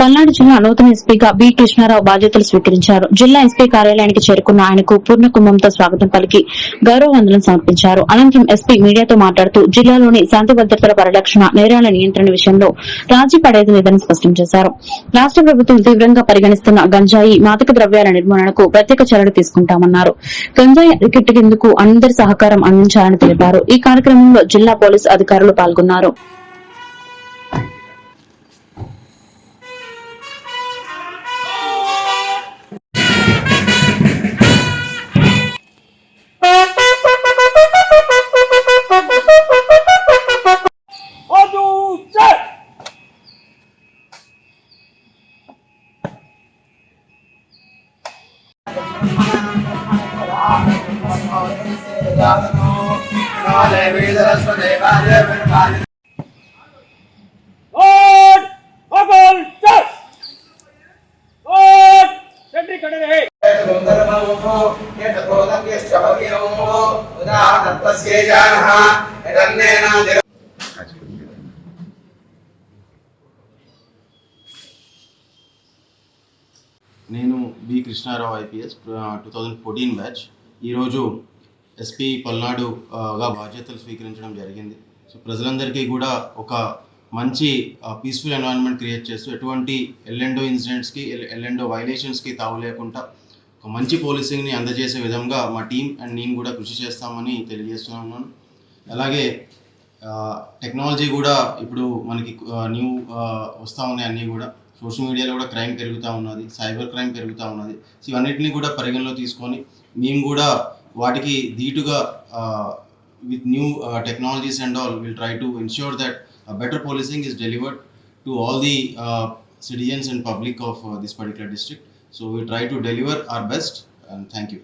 పల్నాడు జిల్లా నూతన ఎస్పీగా బి కృష్ణారావు బాధ్యతలు స్వీకరించారు. జిల్లా ఎస్పీ కార్యాలయానికి చేరుకున్న ఆయనకు పూర్ణ కుంభంతో స్వాగతం పలికి గౌరవ వందనం సమర్పించారు. అనంతరం ఎస్పీ మీడియాతో మాట్లాడుతూ జిల్లాలోని శాంతి భద్రతల పరిరక్షణ నేరాల నియంత్రణ విషయంలో రాజీ పడేది లేదని స్పష్టం చేశారు. రాష్ట ప్రభుత్వం తీవ్రంగా పరిగణిస్తున్న గంజాయి మాదక ద్రవ్యాల నిర్మూలనకు ప్రత్యేక చర్యలు తీసుకుంటామన్నారు. గంజాయి అరికట్టేందుకు అందరి సహకారం అందించాలని తెలిపారు. ఈ కార్యక్రమంలో జిల్లా పోలీసు అధికారులు పాల్గొన్నారు. నేను B Krishna Rao IPS two thousand fourteen batch ఈరోజు ఎస్పీ పల్నాడుగా బాధ్యతలు స్వీకరించడం జరిగింది. సో ప్రజలందరికీ కూడా ఒక మంచి పీస్ఫుల్ ఎన్వైరన్మెంట్ క్రియేట్ చేస్తూ ఎటువంటి ఎల్ఎండో ఇన్సిడెంట్స్కి ఎల్ఎండో వైలేషన్స్కి తావు లేకుండా ఒక మంచి పోలీసింగ్ని అందజేసే విధంగా మా టీం అండ్ నేను కూడా కృషి చేస్తామని తెలియజేస్తున్నాను అలాగే టెక్నాలజీ కూడా ఇప్పుడు మనకి న్యూ వస్తూ ఉన్నాయి అన్నీ కూడా. సోషల్ మీడియాలో కూడా క్రైమ్ పెరుగుతూ ఉన్నది సైబర్ క్రైమ్ పెరుగుతూ ఉన్నది. సో ఇవన్నిటిని కూడా పరిగణలో తీసుకొని మేము కూడా వాటికి ధీటుగా with new technologies and all will try to ensure that better policing is delivered to all the citizens and public of uh, this particular district. So we try to deliver our best and thank you.